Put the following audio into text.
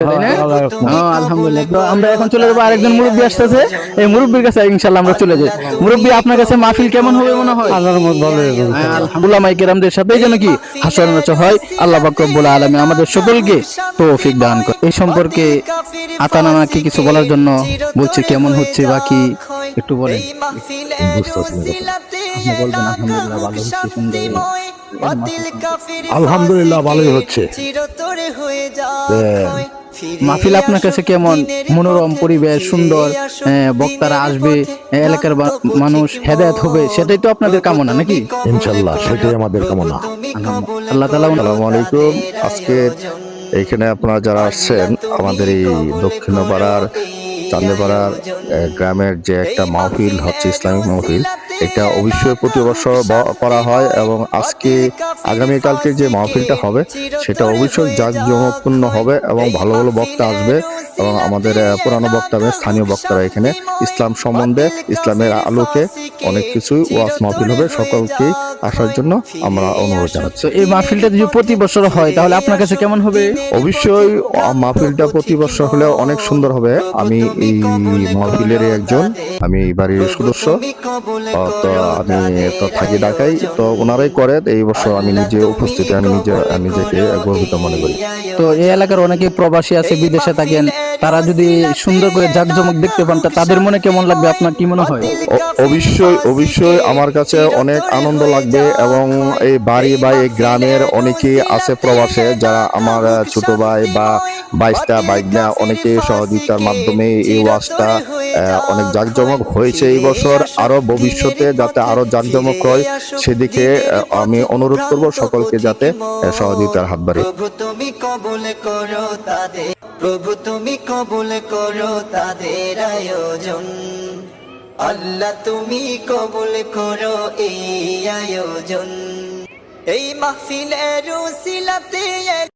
আলহামদুলিল্লাহ। তো আমরা এখন চলে যাব আরেকজন মুরব্বী আসতেছে। এই মুরব্বীর কাছে ইনশাল্লাহ আমরা চলে যাই। মুরব্বী আপনার কাছে মাহফিল কেমন হবে মনে হয়? আল্লাহর মত ভালো হবে। বুলামাই সাথে। যেন কি হয়? আল্লাহ বাকরবুল আলমী আমাদের সকলকে তৌফিক দান করে এই সম্পর্কে আতানানা কি কিছু বলার জন্য বলছে কেমন হচ্ছে বা কি একটু বলেন। আপনি বলবেন আলহামদুলিল্লাহ ভালো হচ্ছে সুন্দর আলহামদুলিল্লাহ ভালোই হচ্ছে। মাহফিল আপনার কাছে কেমন? মনোরম পরিবেশ সুন্দর বক্তারা আসবে এলাকার মানুষ হেদায়ত হবে সেটাই তো আপনাদের কামনা নাকি? ইনশাল্লাহ সেটাই আমাদের কামনা। আল্লাহ তালা আসসালামু আলাইকুম। আজকে এইখানে আপনারা যারা আসছেন আমাদের এই দক্ষিণ পাড়ার চান্দেপাড়ার গ্রামের যে একটা মাহফিল হচ্ছে ইসলামিক মাহফিল এটা অবশ্যই প্রতি বছর করা হয় এবং আজকে আগামীকালকে যে মাহফিলটা হবে সেটা অবশ্যই জাঁকজমকপূর্ণ হবে এবং ভালো ভালো বক্তা আসবে এবং আমাদের পুরানো বক্তা স্থানীয় বক্তারা এখানে ইসলাম সম্বন্ধে ইসলামের আলোকে অনেক কিছুই ওয়াজ মাহফিল হবে। সকলকেই আসার জন্য আমরা অনুরোধ জানাচ্ছি। এই মাহফিলটা যদি প্রতি বছর হয় তাহলে আপনার কাছে কেমন হবে? অবশ্যই মাহফিলটা প্রতি বছর হলে অনেক সুন্দর হবে। আমি এই মাহফিলের একজন, আমি বাড়ির সদস্য। তো আমি তো থাকি ঢাকায়, তো ওনারাই করে এই বছর আমি নিজে উপস্থিত, আমি নিজে, আমি নিজেকে গর্বিত মনে করি। তো এই এলাকার অনেকে প্রবাসী আছে, বিদেশে থাকেন। তারা যদি সুন্দর করে জাকজমক দেখতে পান তা তাদের মনে কেমন লাগবে? আপনার কি মনে হয়? অবশ্যই অবশ্যই আমার কাছে অনেক আনন্দ লাগবে এবং এই বাড়ি বা এই গ্রামের অনেকেই আছে প্রবাসে যারা আমার ছোট ভাই বা বাইশটা বাইকনা অনেকে সহযোগিতার মাধ্যমে এই ওয়াজটা অনেক জাঁকজমক হয়েছে এই বছর। আরও ভবিষ্যতে যাতে আরও জাঁকজমক হয় সেদিকে আমি অনুরোধ করব সকলকে যাতে সহযোগিতার হাত বাড়িয়ে। প্রভু তুমি কবুল করো তাদের আয়োজন। আল্লাহ তুমি কবুল করো এই আয়োজন। এই মাহফিলের উসিলাতে